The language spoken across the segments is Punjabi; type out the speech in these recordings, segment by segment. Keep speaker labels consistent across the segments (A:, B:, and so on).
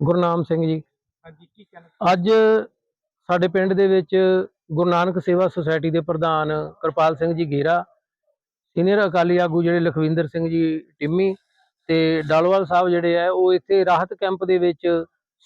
A: ਗੁਰਨਾਮ ਸਿੰਘ ਜੀ।
B: ਹਾਂਜੀ ਕੀ ਕਹਿਣਾ
A: ਅੱਜ ਸਾਡੇ ਪਿੰਡ ਦੇ ਵਿੱਚ ਗੁਰੂ ਨਾਨਕ ਸੇਵਾ ਸੁਸਾਇਟੀ ਦੇ ਪ੍ਰਧਾਨ ਕਿਰਪਾਲ ਸਿੰਘ ਜੀ ਗੇਰਾ ਸੀਨੀਅਰ ਅਕਾਲੀ ਆਗੂ ਜਿਹੜੇ ਲਖਵਿੰਦਰ ਸਿੰਘ ਜੀ ਟਿੰਮੀ ਤੇ ਡਾਲੋਵਾਲ ਸਾਹਿਬ ਜਿਹੜੇ ਆ ਉਹ ਇੱਥੇ ਰਾਹਤ ਕੈਂਪ ਦੇ ਵਿੱਚ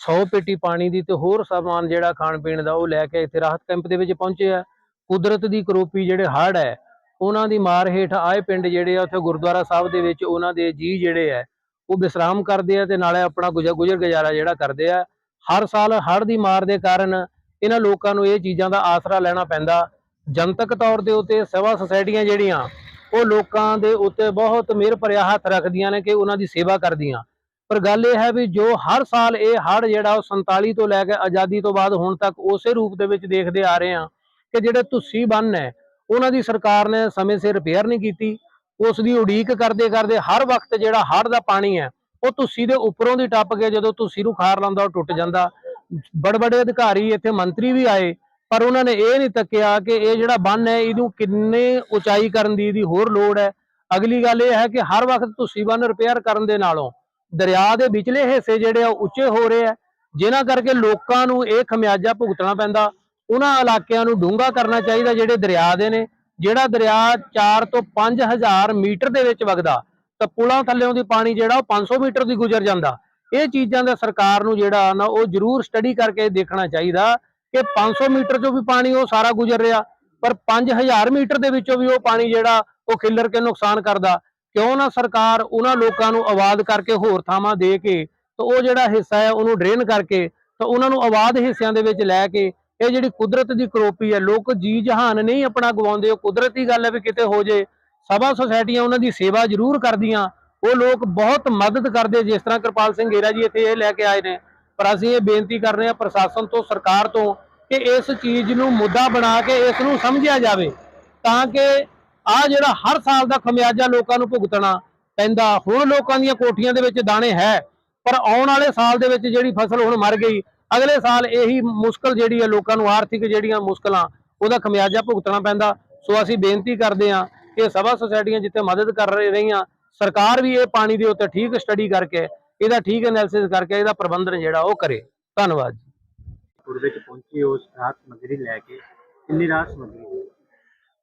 A: 100 ਪੇਟੀ ਪਾਣੀ ਦੀ ਤੇ ਹੋਰ ਸਮਾਨ ਜਿਹੜਾ ਖਾਣ ਪੀਣ ਦਾ ਉਹ ਲੈ ਕੇ ਇੱਥੇ ਰਾਹਤ ਕੈਂਪ ਦੇ ਵਿੱਚ ਪਹੁੰਚੇ ਆ। ਕੁਦਰਤ ਦੀ ਕਰੋਪੀ ਜਿਹੜੇ ਹੜ੍ਹ ਹੈ ਉਹਨਾਂ ਦੀ ਮਾਰ ਹੇਠ ਆਏ ਪਿੰਡ ਜਿਹੜੇ ਆ ਉੱਥੇ ਗੁਰਦੁਆਰਾ ਸਾਹਿਬ ਦੇ ਵਿੱਚ ਉਹਨਾਂ ਦੇ ਜੀ ਜਿਹੜੇ ਆ ਉਹ ਵਿਸਰਾਮ ਕਰਦੇ ਆ ਤੇ ਨਾਲੇ ਆਪਣਾ ਗੁਜ਼ਰ ਗੁਜ਼ਰ ਗੁਜ਼ਾਰਾ ਜਿਹੜਾ ਕਰਦੇ ਆ। ਹਰ ਸਾਲ ਹੜ੍ਹ ਦੀ ਮਾਰ ਦੇ ਕਾਰਨ ਇਹਨਾਂ ਲੋਕਾਂ ਨੂੰ ਇਹ ਚੀਜ਼ਾਂ ਦਾ ਆਸਰਾ ਲੈਣਾ ਪੈਂਦਾ। ਜਨਤਕ ਤੌਰ ਦੇ ਉੱਤੇ ਸੇਵਾ ਸੁਸਾਇਟੀਆਂ ਜਿਹੜੀਆਂ, ਉਹ ਲੋਕਾਂ ਦੇ ਉੱਤੇ ਬਹੁਤ ਮਿਹਰ ਭਰਿਆ ਹੱਥ ਰੱਖਦੀਆਂ ਨੇ ਕਿ ਉਹਨਾਂ ਦੀ ਸੇਵਾ ਕਰਦੀਆਂ। ਪਰ ਗੱਲ ਇਹ ਹੈ ਵੀ ਜੋ ਹਰ ਸਾਲ ਇਹ ਹੜ੍ਹ ਜਿਹੜਾ ਉਹ 47 ਤੋਂ ਲੈ ਕੇ ਆਜ਼ਾਦੀ ਤੋਂ ਬਾਅਦ ਹੁਣ ਤੱਕ ਉਸੇ ਰੂਪ ਦੇ ਵਿੱਚ ਦੇਖਦੇ ਆ ਰਹੇ ਆ ਕਿ ਜਿਹੜੇ ਧੁੱਸੀ ਬੰਨ ਹੈ, ਉਹਨਾਂ ਦੀ ਸਰਕਾਰ ਨੇ ਸਮੇਂ ਸਿਰ ਰਿਪੇਅਰ ਨਹੀਂ ਕੀਤੀ। ਉਸ ਦੀ ਉਡੀਕ ਕਰਦੇ ਕਰਦੇ ਹਰ ਵਕਤ ਜਿਹੜਾ ਹੜ੍ਹ ਦਾ ਪਾਣੀ ਹੈ, ਉਹ ਤੁਸੀਂ ਦੇ ਉੱਪਰੋਂ ਦੀ ਟੱਪ ਕੇ ਜਦੋਂ ਤੁਸੀਂ ਨੂੰ ਖਾਰ ਲਾਉਂਦਾ, ਉਹ ਟੁੱਟ ਜਾਂਦਾ। ਬੜੇ ਬੜੇ ਅਧਿਕਾਰੀ ਇੱਥੇ ਮੰਤਰੀ ਵੀ ਆਏ, ਪਰ ਉਹਨਾਂ ਨੇ ਇਹ ਨਹੀਂ ਤੱਕਿਆ ਕਿ ਇਹ ਜਿਹੜਾ ਬੰਨ ਹੈ, ਇਹਨੂੰ ਕਿੰਨੇ ਉਚਾਈ ਕਰਨ ਦੀ ਇਹਦੀ ਹੋਰ ਲੋੜ ਹੈ। ਅਗਲੀ ਗੱਲ ਇਹ ਹੈ ਕਿ ਹਰ ਵਕਤ ਤੁਸੀਂ ਬੰਨ ਰਿਪੇਅਰ ਕਰਨ ਦੇ ਨਾਲੋਂ ਦਰਿਆ ਦੇ ਵਿਚਲੇ ਹਿੱਸੇ ਜਿਹੜੇ ਆ, ਉਹ ਉੱਚੇ ਹੋ ਰਹੇ ਆ, ਜਿਨ੍ਹਾਂ ਕਰਕੇ ਲੋਕਾਂ ਨੂੰ ਇਹ ਖਮਿਆਜਾ ਭੁਗਤਣਾ ਪੈਂਦਾ। ਉਹਨਾਂ ਇਲਾਕਿਆਂ ਨੂੰ ਡੂੰਘਾ ਕਰਨਾ ਚਾਹੀਦਾ ਜਿਹੜੇ ਦਰਿਆ ਦੇ ਨੇ। ਜਿਹੜਾ ਦਰਿਆ 4 ਤੋਂ 5000 ਮੀਟਰ ਦੇ ਵਿੱਚ ਵਗਦਾ, ਤਾਂ ਪੁਲਾਂ ਥੱਲੇੋਂ ਦੀ ਪਾਣੀ ਜਿਹੜਾ ਉਹ 500 ਮੀਟਰ ਦੀ ਗੁਜ਼ਰ ਜਾਂਦਾ। ਇਹ ਚੀਜ਼ਾਂ ਦਾ ਸਰਕਾਰ ਨੂੰ ਜਿਹੜਾ ਨਾ, ਉਹ ਜ਼ਰੂਰ ਸਟੱਡੀ ਕਰਕੇ ਦੇਖਣਾ ਚਾਹੀਦਾ ਕਿ 500 ਮੀਟਰ ਚੋਂ ਵੀ ਪਾਣੀ ਉਹ ਸਾਰਾ ਗੁਜ਼ਰ ਰਿਹਾ, ਪਰ 5000 ਮੀਟਰ ਦੇ ਵਿੱਚੋਂ ਵੀ ਉਹ ਪਾਣੀ ਜਿਹੜਾ, ਉਹ ਖਿੱਲਰ ਕੇ ਨੁਕਸਾਨ ਕਰਦਾ। ਕਿਉਂ ਨਾ ਸਰਕਾਰ ਉਹਨਾਂ ਲੋਕਾਂ ਨੂੰ ਆਵਾਜ਼ ਕਰਕੇ ਹੋਰ ਥਾਵਾਂ ਦੇ ਕੇ, ਤਾਂ ਉਹ ਜਿਹੜਾ ਹਿੱਸਾ ਹੈ ਉਹਨੂੰ ਡਰੇਨ ਕਰਕੇ, ਤਾਂ ਉਹਨਾਂ ਨੂੰ ਆਵਾਜ਼ ਹਿੱਸਿਆਂ ਦੇ ਵਿੱਚ ਲੈ ਕੇ ਇਹ ਜਿਹੜੀ ਕੁਦਰਤ ਦੀ ਕਰੋਪੀ ਹੈ, ਲੋਕ ਜੀ ਜਹਾਨ ਨਹੀਂ ਆਪਣਾ ਗਵਾਉਂਦੇ। ਉਹ ਕੁਦਰਤੀ ਗੱਲ ਹੈ ਵੀ ਕਿਤੇ ਹੋ ਜੇ, ਸਭਾ ਸੁਸਾਇਟੀਆਂ ਉਹਨਾਂ ਦੀ ਸੇਵਾ ਜ਼ਰੂਰ ਕਰਦੀਆਂ। ਉਹ ਲੋਕ ਬਹੁਤ ਮਦਦ ਕਰਦੇ, ਜਿਸ ਤਰ੍ਹਾਂ ਕਿਰਪਾਲ ਸਿੰਘ ਗੇਰਾ ਜੀ ਇੱਥੇ ਇਹ ਲੈ ਕੇ ਆਏ ਨੇ। ਪਰ ਅਸੀਂ ਇਹ ਬੇਨਤੀ ਕਰ ਰਹੇ ਹਾਂ ਪ੍ਰਸ਼ਾਸਨ ਤੋਂ, ਸਰਕਾਰ ਤੋਂ ਕਿ ਇਸ ਚੀਜ਼ ਨੂੰ ਮੁੱਦਾ ਬਣਾ ਕੇ ਇਸ ਨੂੰ ਸਮਝਿਆ ਜਾਵੇ, ਤਾਂ ਕਿ ਆ ਜਿਹੜਾ ਹਰ ਸਾਲ ਦਾ ਖਮਿਆਜਾ ਲੋਕਾਂ ਨੂੰ ਭੁਗਤਣਾ ਪੈਂਦਾ। ਹੁਣ ਲੋਕਾਂ ਦੀਆਂ ਕੋਠੀਆਂ ਦੇ ਵਿੱਚ ਦਾਣੇ ਹੈ, ਪਰ ਆਉਣ ਵਾਲੇ ਸਾਲ ਦੇ ਵਿੱਚ ਜਿਹੜੀ ਫਸਲ ਹੁਣ ਮਰ ਗਈ ਅਗਲੇ ਸਾਲ ਇਹੀ ਮੁਸ਼ਕਲ ਜਿਹੜੀ ਹੈ ਲੋਕਾਂ ਨੂੰ ਆਰਥਿਕ ਜਿਹੜੀਆਂ ਮੁਸ਼ਕਲਾਂ ਉਹਦਾ ਖਮਿਆਜਾ ਭੁਗਤਣਾ ਪੈਂਦਾ। ਸੋ ਅਸੀਂ ਬੇਨਤੀ ਕਰਦੇ ਹਾਂ ਕਿ ਸਭਾ ਸੁਸਾਇਟੀਆਂ ਜਿੱਥੇ ਮਦਦ ਕਰ ਰਹੇ ਰਹੀਆਂ ਸਰਕਾਰ ਵੀ ਇਹ ਪਾਣੀ ਦੇ ਉੱਤੇ ਠੀਕ ਸਟੱਡੀ ਕਰਕੇ ਇਹਦਾ ਠੀਕ ਐਨਾਲਿਸਿਸ ਕਰਕੇ ਇਹਦਾ ਪ੍ਰਬੰਧਨ ਜਿਹੜਾ ਉਹ ਕਰੇ। ਧੰਨਵਾਦ ਜੀ।
B: ਪੁਰ ਵਿੱਚ ਪਹੁੰਚੀ ਉਸ ਰਾਤ ਸਮੱਗਰੀ ਲੈ ਕੇ ਕਿੰਨੀ ਰਾਤ ਸਮੱਗਰੀ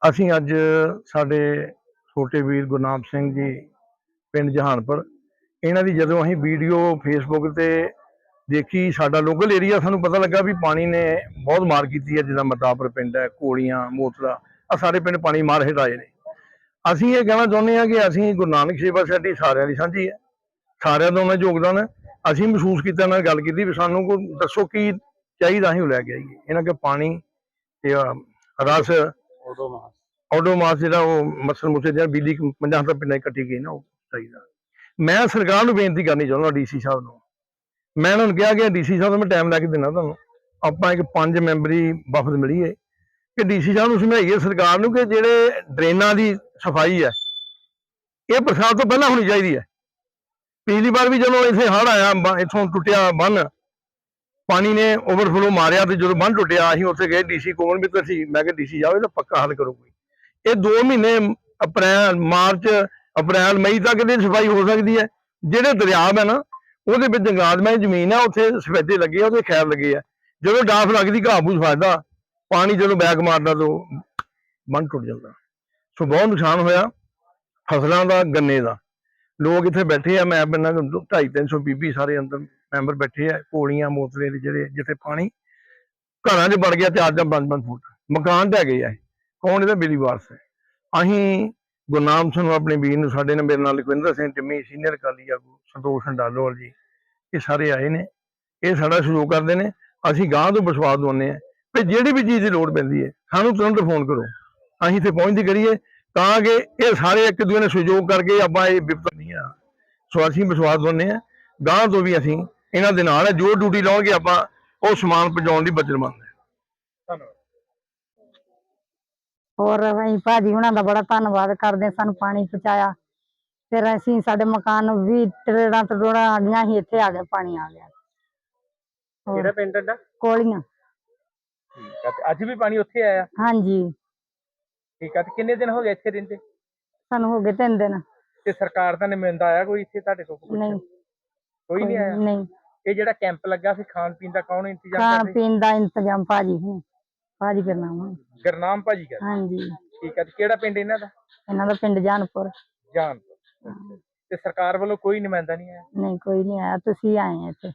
C: ਅਸੀਂ ਅੱਜ ਸਾਡੇ ਛੋਟੇ ਵੀਰ ਗੁਰਨਾਮ ਸਿੰਘ ਜੀ ਪਿੰਡ ਜਹਾਨਪੁਰ ਇਹਨਾਂ ਦੀ ਜਦੋਂ ਅਸੀਂ ਵੀਡੀਓ ਫੇਸਬੁੱਕ ਤੇ ਦੇਖੀ ਸਾਡਾ ਲੋਕਲ ਏਰੀਆ ਸਾਨੂੰ ਪਤਾ ਲੱਗਾ ਵੀ ਪਾਣੀ ਨੇ ਬਹੁਤ ਮਾਰ ਕੀਤੀ ਹੈ ਜਿੱਦਾਂ ਮਤਾਪੁਰ ਪਿੰਡ ਹੈ ਕੋਲੀਆਂ ਮੋਤਲਾ ਆ ਸਾਡੇ ਪਿੰਡ ਪਾਣੀ ਮਾਰ ਹੇਠ ਆਏ ਨੇ। ਅਸੀਂ ਇਹ ਕਹਿਣਾ ਚਾਹੁੰਦੇ ਹਾਂ ਕਿ ਅਸੀਂ ਗੁਰੂ ਨਾਨਕ ਸੇਵਾ ਸਾਡੀ ਸਾਰਿਆਂ ਦੀ ਸਾਂਝੀ ਹੈ। ਸਾਰਿਆਂ ਦਾ ਉਹਨਾਂ ਯੋਗਦਾਨ ਹੈ। ਅਸੀਂ ਮਹਿਸੂਸ ਕੀਤਾ ਨਾਲ ਗੱਲ ਕੀਤੀ ਵੀ ਸਾਨੂੰ ਕੋਈ ਦੱਸੋ ਕੀ ਚਾਹੀਦਾ ਅਸੀਂ ਲੈ ਕੇ ਆਈਏ। ਇਹਨਾਂ ਕੇ ਪਾਣੀ ਤੇ ਰਸ
B: ਉਦੋਂ ਮਾਸ
C: ਆਟੋਮਾਸ ਜਿਹੜਾ ਉਹ ਮਸਲ ਮੁਸੇ ਜਿਹੜਾ ਬਿਜਲੀ ਪੰਜਾਂ ਤਾਂ ਪਿੰਡਾਂ ਕੱਟੀ ਗਈ ਨਾ ਉਹ ਚਾਹੀਦਾ। ਮੈਂ ਸਰਕਾਰ ਨੂੰ ਬੇਨਤੀ ਕਰਨੀ ਚਾਹੁੰਦਾ ਡੀਸੀ ਸਾਹਿਬ ਨੂੰ ਮੈਂ ਉਹਨਾਂ ਨੂੰ ਕਿਹਾ ਕਿ ਡੀਸੀ ਸਾਹਿਬ ਨੂੰ ਮੈਂ ਟਾਈਮ ਲੈ ਕੇ ਦਿੰਦਾ ਤੁਹਾਨੂੰ। ਆਪਾਂ ਇੱਕ ਪੰਜ ਮੈਂਬਰੀ ਵਫਦ ਮਿਲੀਏ ਕਿ ਡੀਸੀ ਸਾਹਿਬ ਨੂੰ ਸਮਝਾਈਏ ਸਰਕਾਰ ਨੂੰ ਕਿ ਜਿਹੜੇ ਡਰੇਨਾਂ ਦੀ ਸਫ਼ਾਈ ਹੈ, ਇਹ ਪ੍ਰਸਾਦ ਤੋਂ ਪਹਿਲਾਂ ਹੋਣੀ ਚਾਹੀਦੀ ਹੈ। ਪਿਛਲੀ ਵਾਰ ਵੀ ਜਦੋਂ ਇੱਥੇ ਹੜ੍ਹ ਆਇਆ ਇੱਥੋਂ ਟੁੱਟਿਆ ਬੰਨ, ਪਾਣੀ ਨੇ ਓਵਰਫਲੋ ਮਾਰਿਆ ਤੇ ਜਦੋਂ ਬੰਨ ਟੁੱਟਿਆ, ਅਸੀਂ ਉੱਥੇ ਗਏ ਡੀਸੀ ਕੋਲ ਵੀ ਸੀ ਮੈਂ ਕਿਹਾ ਡੀਸੀ ਸਾਹਿਬ, ਇਹਦਾ ਪੱਕਾ ਹੱਲ ਕਰੋ ਕੋਈ। ਇਹ 2 ਮਹੀਨੇ ਅਪ੍ਰੈਲ, ਮਾਰਚ, ਅਪ੍ਰੈਲ, ਮਈ ਤੱਕ ਦੀ ਸਫ਼ਾਈ ਹੋ ਸਕਦੀ ਹੈ। ਜਿਹੜੇ ਦਰਿਆ ਹੈ ਨਾ ਉਹਦੇ ਵਿੱਚ ਜੰਗਲਾਤਮਈ ਜ਼ਮੀਨ ਹੈ ਉੱਥੇ ਸਫੈਦੇ ਲੱਗੇ ਆ ਉਹਦੇ ਖੈਰ ਲੱਗੇ ਆ। ਜਦੋਂ ਡਾਫ ਲੱਗਦੀ, ਘਾਹ ਫੂਸ ਫਸਦਾ ਪਾਣੀ ਜਦੋਂ ਬੈਗ ਮਾਰਦਾ ਤਾਂ ਬੰਨ ਟੁੱਟ ਜਾਂਦਾ। ਸੋ ਬਹੁਤ ਨੁਕਸਾਨ ਹੋਇਆ ਫਸਲਾਂ ਦਾ, ਗੰਨੇ ਦਾ। ਲੋਕ ਇੱਥੇ ਬੈਠੇ ਆ, ਮੈਂ ਬੰਨਾ 250 300 ਬੀਬੀ ਸਾਰੇ ਅੰਦਰ ਮੈਂਬਰ ਬੈਠੇ ਆ ਕੋਲੀਆਂ ਮੋਤਲੇ ਦੇ ਜਿਹੜੇ, ਜਿੱਥੇ ਪਾਣੀ ਘਰਾਂ 'ਚ ਵੜ ਗਿਆ ਚਾਰ ਜਾਂ ਪੰਜ ਪੰਜ ਫੁੱਟ ਮਕਾਨ ਢਹਿ ਗਏ ਆ ਕੌਣ ਇਹਦਾ ਬਿਲੀ ਵਾਰਸ ਹੈ? ਅਸੀਂ ਗੁਰਨਾਮ ਸਿੰਘ ਨੂੰ ਆਪਣੇ ਵੀਰ ਨੂੰ ਸਾਡੇ ਨਾਲ ਮੇਰੇ ਨਾਲ ਲਖਵਿੰਦਰ ਸਿੰਘ ਟਿੰਮੀ ਸੀਨੀਅਰ ਅਕਾਲੀ ਆਗੂ ਸੰਤੋਸ਼ ਹੰਡਾਲੋਵਾਲ ਜੀ। ਇਹ ਸਾਰੇ ਆਏ ਨੇ। ਇਹ ਸਾਡਾ ਸਹਿਯੋਗ ਕਰਦੇ ਨੇ। ਅਸੀਂ ਗਾਂਹ ਤੋਂ ਵਿਸ਼ਵਾਸ ਦਵਾਉਂਦੇ ਆ ਵੀ ਜਿਹੜੀ ਵੀ ਚੀਜ਼ ਦੀ ਲੋੜ ਪੈਂਦੀ ਹੈ, ਸਾਨੂੰ ਤੁਰੰਤ ਫੋਨ ਕਰੋ। ਅਸੀਂ ਇੱਥੇ ਪਹੁੰਚਦੀ ਕਰੀਏ ਤਾਂ ਕਿ ਇਹ ਸਾਰੇ ਇੱਕ ਦੂਜੇ ਨਾਲ ਸਹਿਯੋਗ ਕਰਕੇ ਆਪਾਂ ਇਹ ਵਿਪਤਾ ਨਹੀਂ ਆ। ਸੋ ਅਸੀਂ ਵਿਸ਼ਵਾਸ ਦਵਾਉਂਦੇ ਆ ਗਾਂਹ ਤੋਂ ਵੀ ਅਸੀਂ ਇਹਨਾਂ ਦੇ ਨਾਲ ਜੋ ਡਿਊਟੀ ਲਾਉਣਗੇ ਆਪਾਂ ਉਹ ਸਮਾਨ ਪਹੁੰਚਾਉਣ ਦੀ ਵਚਨਬੱਧ ਹਾਂ।
B: ਧੰਨਵਾਦ।
D: ਹੋਰ ਅਸੀਂ ਭਾਜੀ ਉਹਨਾਂ ਦਾ ਬੜਾ ਧੰਨਵਾਦ ਕਰਦੇ ਸਾਨੂੰ ਪਾਣੀ ਪਹੁੰਚਾਇਆ। ਫਿਰ ਅਸੀਂ ਸਾਡੇ ਮਕਾਨ ਨੂੰ ਵੀ ਤਰੇੜਾਂ ਤਰੋੜਾਂ ਆ ਗਈਆਂ ਸੀ ਇੱਥੇ ਆ ਗਿਆ ਪਾਣੀ ਆ ਗਿਆ।
B: ਕਿਹੜਾ ਪਿੰਡ ਤੁਹਾਡਾ?
D: ਕੋਲੀਆਂ।
B: ਠੀਕ ਆ ਤੇ ਅੱਜ ਵੀ ਪਾਣੀ ਉੱਥੇ ਆਇਆ?
D: ਹਾਂਜੀ।
B: ਠੀਕ ਆ ਤੇ ਕਿੰਨੇ ਦਿਨ ਹੋ ਗਏ ਇੱਥੇ ਰਹਿੰਦੇ?
D: ਸਾਨੂੰ ਹੋ ਗਏ ਤਿੰਨ ਦਿਨ।
B: ਤੇ ਸਰਕਾਰ ਦਾ ਨੁਮਾਇੰਦਾ ਆਇਆ ਕੋਈ ਇੱਥੇ ਤੁਹਾਡੇ ਕੋਲ ਪੁੱਛਣ?
D: ਨਹੀਂ।
B: ਕੋਈ ਨਹੀਂ ਆਇਆ?
D: ਨਹੀਂ।
E: ਇਹ ਜਿਹੜਾ ਕੈਂਪ ਲੱਗਾ ਸੀ ਖਾਣ ਪੀਣ ਦਾ ਕੌਣ ਇੰਤਜ਼ਾਮ
D: ਖਾਣ
E: ਕਰਦੇ?
D: ਪੀਣ ਦਾ ਇੰਤਜ਼ਾਮ ਭਾਜੀ ਹੁਣੀ ਭਾਜੀ ਹੁਣ
E: ਗਰਨਾਮ ਭਾਜੀ ਕਰ
D: ਹਾਂਜੀ।
E: ਠੀਕ ਹੈ ਤੇ ਕਿਹੜਾ ਪਿੰਡ ਇਹਨਾਂ ਦਾ?
D: ਇਹਨਾਂ ਦਾ ਪਿੰਡ ਜਾਨਪੁਰ।
E: ਜਾਨ ਤੇ ਸਰਕਾਰ ਵੱਲੋਂ ਕੋਈ ਨੁਮਾਇੰਦਾ ਨਹੀਂ ਆਇਆ?
D: ਨਹੀਂ ਕੋਈ ਨਹੀਂ ਆਇਆ। ਤੁਸੀਂ ਆਏ ਆ ਇੱਥੇ?